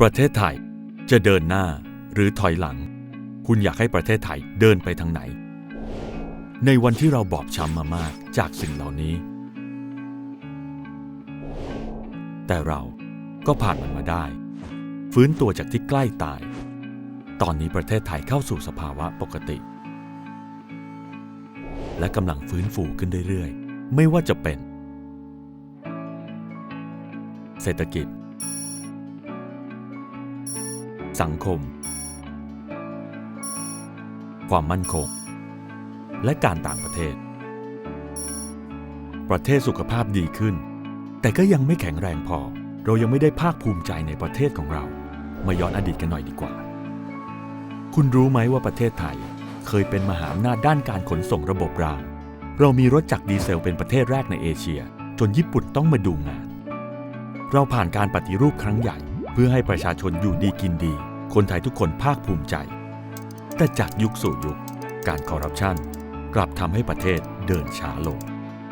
ประเทศไทยจะเดินหน้าหรือถอยหลัง คุณอยากให้ประเทศไทยเดินไปทางไหน ในวันที่เราบอบช้ำมามากจากสิ่งเหล่านี้ แต่เราก็ผ่านมันมาได้ ฟื้นตัวจากที่ใกล้ตาย ตอนนี้ประเทศไทยเข้าสู่สภาวะปกติ และกำลังฟื้นฟูขึ้นเรื่อยๆ ไม่ว่าจะเป็น เศรษฐกิจ สังคม ความมั่นคง และการต่างประเทศ ประเทศสุขภาพดีขึ้น แต่ก็ยังไม่แข็งแรงพอ เรายังไม่ได้ภาคภูมิใจในประเทศของเรา มาย้อนอดีตกันหน่อยดีกว่า คุณรู้ไหมว่าประเทศไทยเคยเป็นมหาอำนาจด้านการขนส่งระบบราง เรามีรถจักรดีเซลเป็นประเทศแรกในเอเชีย จนญี่ปุ่นต้องมาดูงาน เราผ่านการปฏิรูปครั้งใหญ่ เพื่อให้ประชาชนอยู่ดีกินดี คนไทยทุกคนภาคภูมิใจ แต่จากยุคสู่ยุค การคอร์รัปชันกลับทำให้ประเทศเดินช้าลง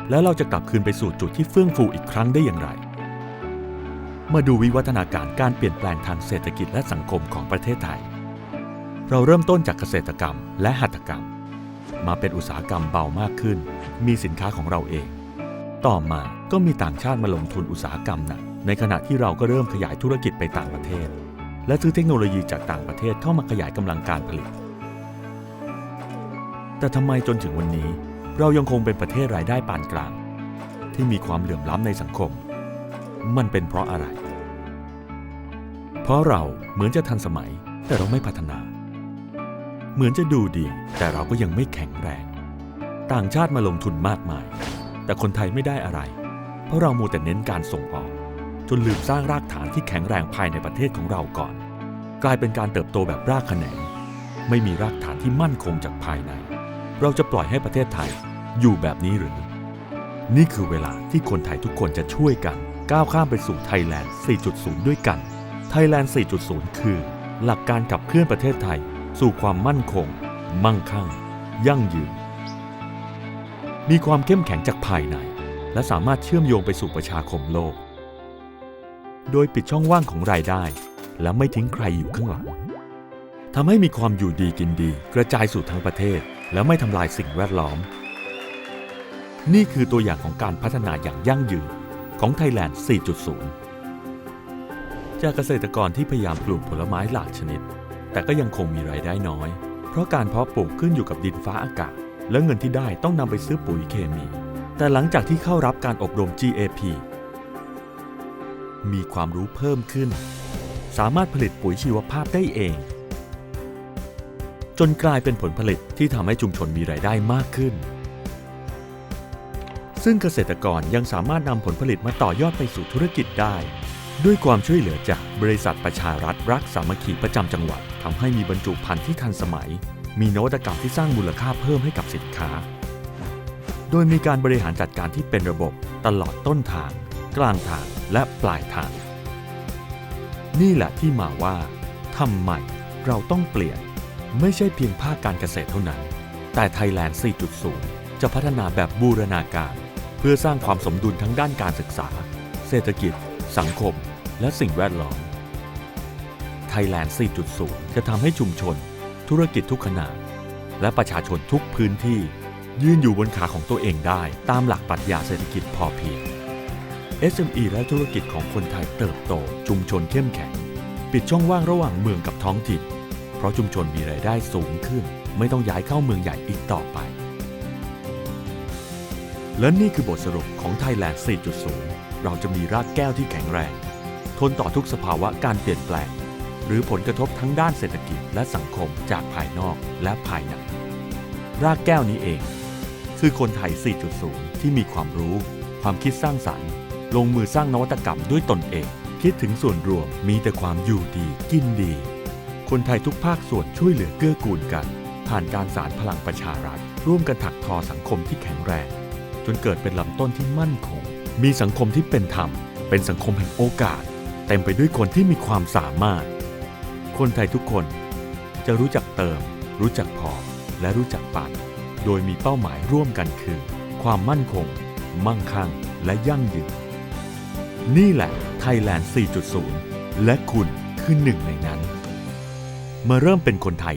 แล้วเราจะกลับคืนไปสู่จุดที่เฟื่องฟูอีกครั้งได้อย่างไร มาดูวิวัฒนาการการเปลี่ยนแปลงทางเศรษฐกิจและสังคมของประเทศไทย เราเริ่มต้นจากเกษตรกรรมและหัตถกรรม มาเป็นอุตสาหกรรมเบามากขึ้น มีสินค้าของเราเอง ต่อมาก็มีต่างชาติมาลงทุนอุตสาหกรรมหนักในขณะที่เราก็เริ่มขยายธุรกิจไปต่างประเทศ และซื้อเทคโนโลยีจากต่างประเทศเข้ามาขยายกำลังการผลิต แต่ทำไมจนถึงวันนี้ เรายังคงเป็นประเทศรายได้ปานกลาง ที่มีความเหลื่อมล้ำในสังคม มันเป็นเพราะอะไร เพราะเราเหมือนจะทันสมัยแต่เราไม่พัฒนา เหมือนจะดูดี แต่เราก็ยังไม่แข็งแรง ต่างชาติมาลงทุนมากมาย แต่คนไทยไม่ได้อะไร เพราะเรามัวแต่เน้นการส่งออก จนลืมสร้างรากฐานที่แข็งแรงภายในประเทศของเราก่อน กลายเป็นการเติบโตแบบรากแขนง ไม่มีรากฐานที่มั่นคงจากภายใน เราจะปล่อยให้ประเทศไทยอยู่แบบนี้หรือ นี่คือเวลาที่คนไทยทุกคนจะช่วยกัน ก้าวข้ามไปสู่ไทยแลนด์ 4.0 ด้วยกัน ไทยแลนด์ 4.0 คือ หลักการขับเคลื่อนประเทศไทย สู่ความมั่นคง มั่งคั่ง ยั่งยืน มีความเข้มแข็งจากภายใน และสามารถเชื่อมโยงไปสู่ประชาคมโลก โดยปิดช่องว่างของรายได้ และไม่ทิ้งใครอยู่ข้างหลังทำให้มีความอยู่ดีกินดี กระจายสู่ทั้งประเทศ และไม่ทำลายสิ่งแวดล้อม นี่คือตัวอย่างของการพัฒนาอย่างยั่งยืนของไทยแลนด์ 4.0 จากเกษตรกรที่พยายามปลูกผลไม้หลากชนิด แต่ก็ยังคงมีรายได้น้อย เพราะการเพาะปลูกขึ้นอยู่กับดินฟ้าอากาศ และเงินที่ได้ต้องนำไปซื้อปุ๋ยเคมี แต่หลังจากที่เข้ารับการอบรม GAP มีความรู้เพิ่มขึ้น สามารถผลิตปุ๋ยชีวภาพได้เอง จนกลายเป็นผลผลิตที่ทำให้ชุมชนมีรายได้มากขึ้น ซึ่งเกษตรกรยังสามารถนำผลผลิตมาต่อยอดไปสู่ธุรกิจได้ ด้วยความช่วยเหลือจากบริษัทประชารัฐรักสามัคคีประจำจังหวัดทำให้มีบรรจุภัณฑ์ที่ทันสมัย มีนวัตกรรมที่สร้างมูลค่าเพิ่มให้กับสินค้า โดยมีการบริหารจัดการที่เป็นระบบตลอดต้นทาง กลางทางและปลายทาง นี่แหละที่มาว่าทำไมเราต้องเปลี่ยน ไม่ใช่เพียงภาคการเกษตรเท่านั้น แต่ไทยแลนด์ 4.0 จะพัฒนาแบบบูรณาการ เพื่อสร้างความสมดุลทั้งด้านการศึกษา เศรษฐกิจ สังคม และสิ่งแวดล้อมไทยแลนด์ 4.0 จะทำให้ชุมชน ธุรกิจทุกขนาด และประชาชนทุกพื้นที่ ยืนอยู่บนขาของตัวเองได้ตามหลักปรัชญาเศรษฐกิจพอเพียง SME และธุรกิจของคนไทยเติบโต ชุมชนเข้มแข็ง ปิดช่องว่างระหว่างเมืองกับท้องถิ่น เพราะชุมชนมีรายได้สูงขึ้น ไม่ต้องย้ายเข้าเมืองใหญ่อีกต่อไป และนี่คือบทสรุปของ Thailand 4.0 เราจะมีรากแก้วที่แข็งแรง ทนต่อทุกสภาวะการเปลี่ยนแปลง รือผลกระทบทั้งด้านเศรษฐกิจและสังคมจากภายนอกและภายใน รากแก้วนี้เอง คือคนไทย 4.0 ที่มีความรู้ ความคิดสร้างสรรค์ ลงมือสร้างนวัตกรรมด้วยตนเอง คิดถึงส่วนรวมมีแต่ความอยู่ดีกินดี คนไทยทุกภาคส่วนช่วยเหลือเกื้อกูลกัน ผ่านการสารพลังประชารัฐ ร่วมกันถักทอสังคมที่แข็งแรง จนเกิดเป็นลำต้นที่มั่นคง มีสังคมที่เป็นธรรม เป็นสังคมแห่งโอกาสเต็มไปด้วยคนที่มีความสามารถ คนไทยทุกคน จะรู้จักเติม รู้จักพอ และรู้จักปันโดยมีเป้าหมายร่วมกันคือ ความมั่นคง มั่งคั่ง และยั่งยืน นี่แหละไทยแลนด์ 4.0 และคุณคือหนึ่งในนั้น มาเริ่มเป็นคนไทย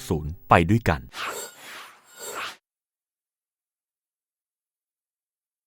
4.0 ไปด้วยกัน